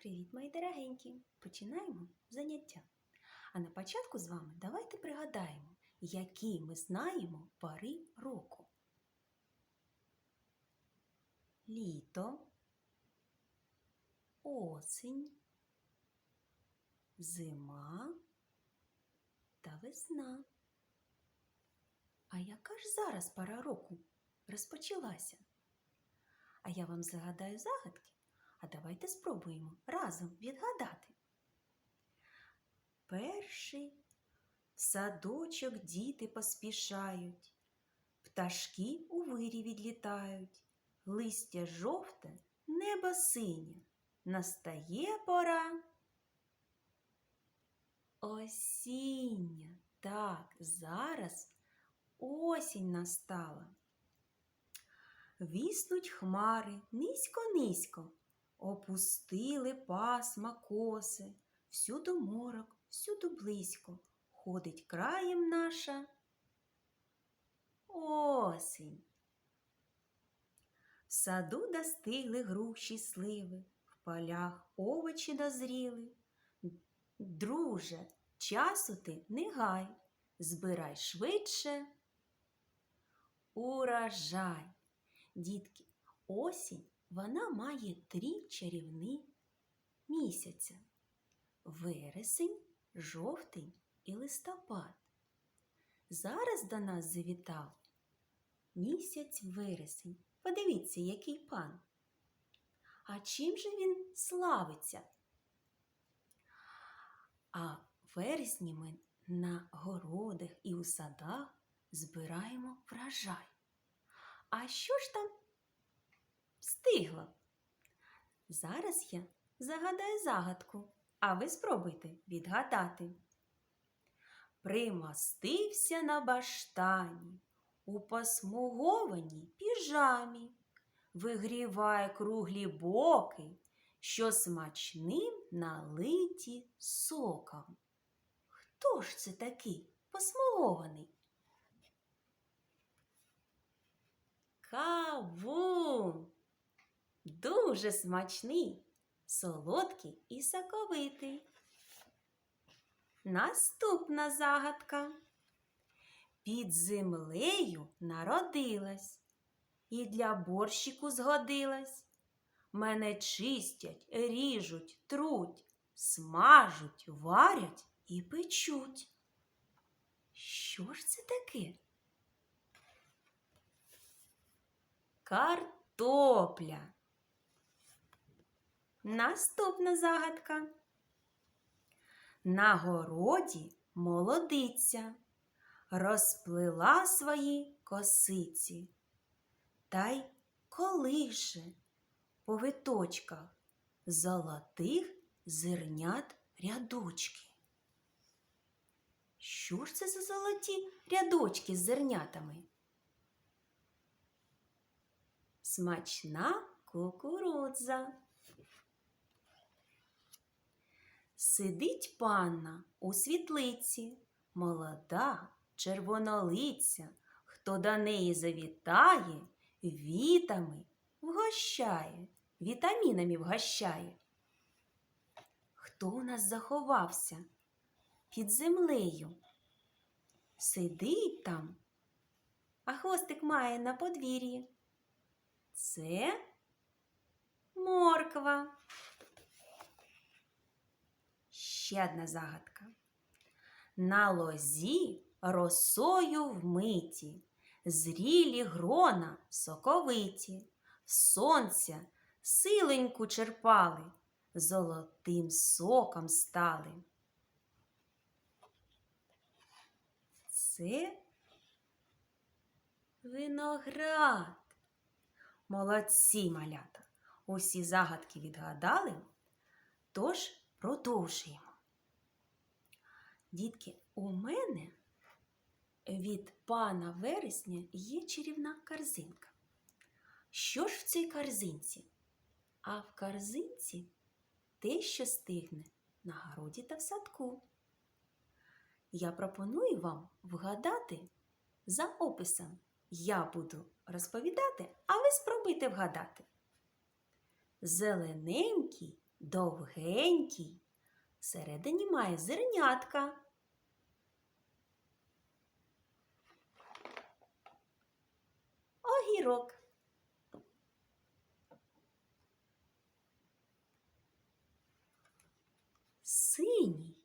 Привіт, мої дорогенькі! Починаємо заняття. А на початку з вами давайте пригадаємо, які ми знаємо пори року. Літо, осінь, зима та весна. А яка ж зараз пора року розпочалася? А я вам загадаю загадки. А давайте спробуємо разом відгадати. Перший в садочок діти поспішають, пташки у вирі відлітають, листя жовте, небо синє, настає пора. Осіння. Так, зараз осінь настала. Віснуть хмари низько-низько, опустили пасма коси, всюду морок, всюду близько, ходить краєм наша осінь. В саду достигли груші сливи, в полях овочі дозріли. Друже, часу ти не гай, збирай швидше. Урожай. Дітки, осінь вона має три чарівні місяця вересень, жовтень і листопад. Зараз до нас завітав місяць вересень. Подивіться, який пан. А чим же він славиться? А вересні ми на городах і у садах збираємо врожай. А що ж там встигло? Зараз я загадаю загадку, а ви спробуйте відгадати. Примостився на баштані, у посмугованій піжамі, вигріває круглі боки, що смачним налиті соком. Хто ж це такий посмугований? Кавун. Дуже смачний, солодкий і соковитий. Наступна загадка. Під землею народилась і для борщику згодилась. Мене чистять, ріжуть, труть, смажуть, варять і печуть. Що ж це таке? Картопля. Наступна загадка. На городі молодиця розплила свої косиці та й колише по виточках золотих зернят рядочки. Що ж це за золоті рядочки з зернятами? Смачна кукурудза. Сидить панна у світлиці, молода, червонолиця, хто до неї завітає, вітами вгощає, вітамінами вгощає. Хто у нас заховався під землею? Сидить там, а хвостик має на подвір'ї. Це морква. Ще одна загадка. На лозі росою вмиті, зрілі грона соковиті, сонця силеньку черпали, золотим соком стали. Це виноград. Молодці малята! Усі загадки відгадали, тож продовжуємо. Дітки, у мене від пана вересня є чарівна корзинка. Що ж в цій корзинці? А в корзинці те, що стигне на городі та в садку. Я пропоную вам вгадати за описом. Я буду розповідати, а ви спробуйте вгадати. Зелененький довгенький, всередині має зернятка. Огірок. Синій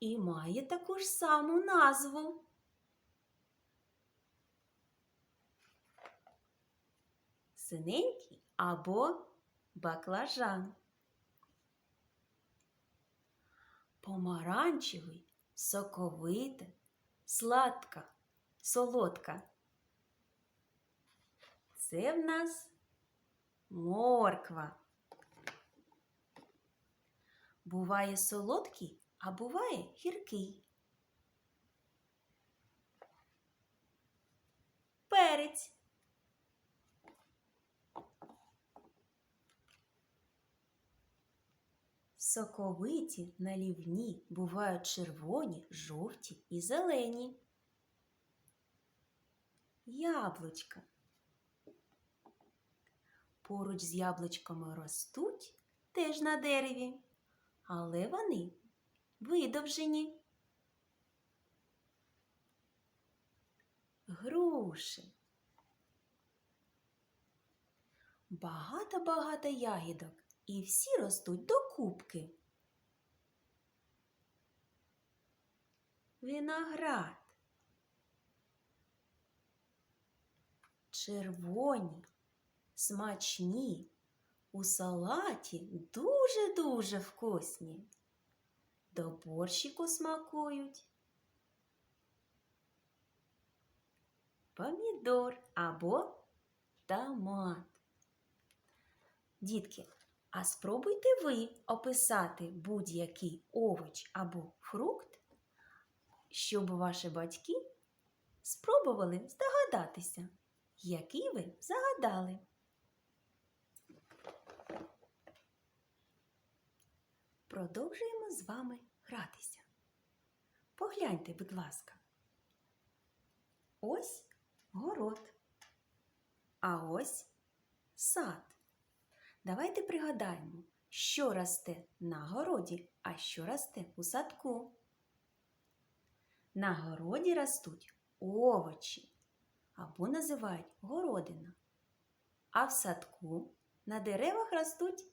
і має таку ж саму назву. Синенький або баклажан. Помаранчевий, соковита, сладка, солодка. Це в нас морква. Буває солодкий, а буває гіркий. Перець. Соковиті налівні бувають червоні, жовті і зелені. Яблучка. Поруч з яблучками ростуть теж на дереві, але вони видовжені. Груші. Багато-багато ягідок, і всі ростуть до кубки. Виноград. Червоні, смачні, у салаті дуже-дуже вкусні. До борщику смакують. Помідор або томат. Дітки, а спробуйте ви описати будь-який овоч або фрукт, щоб ваші батьки спробували здогадатися, який ви загадали. Продовжуємо з вами гратися. Погляньте, будь ласка. Ось город, а ось сад. Давайте пригадаємо, що росте на городі, а що росте у садку. На городі ростуть овочі або називають городина. А в садку на деревах ростуть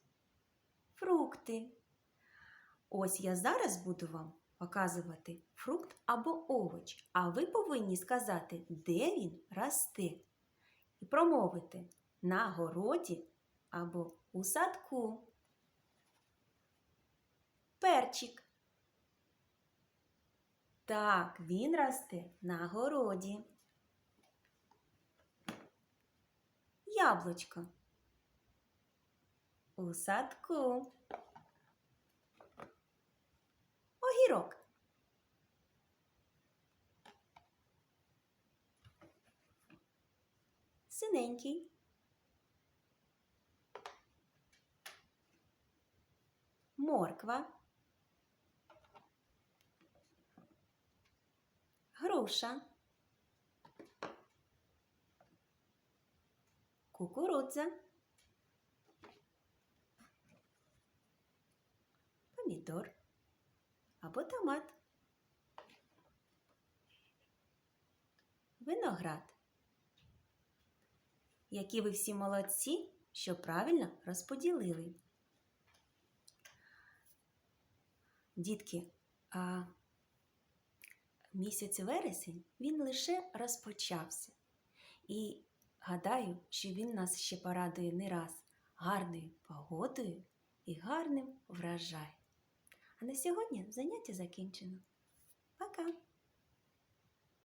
фрукти. Ось я зараз буду вам показувати фрукт або овоч, а ви повинні сказати, де він росте. І промовити на городі або у садку. Перчик. Так, він росте на городі. Яблучко. У садку. Огірок. Синенький. Морква. Груша. Кукурудза. Помідор або томат. Виноград. Які ви всі молодці, що правильно розподілили. Дітки, а місяць вересень він лише розпочався. І гадаю, що він нас ще порадує не раз гарною погодою і гарним врожаєм. А на сьогодні заняття закінчено. Пока!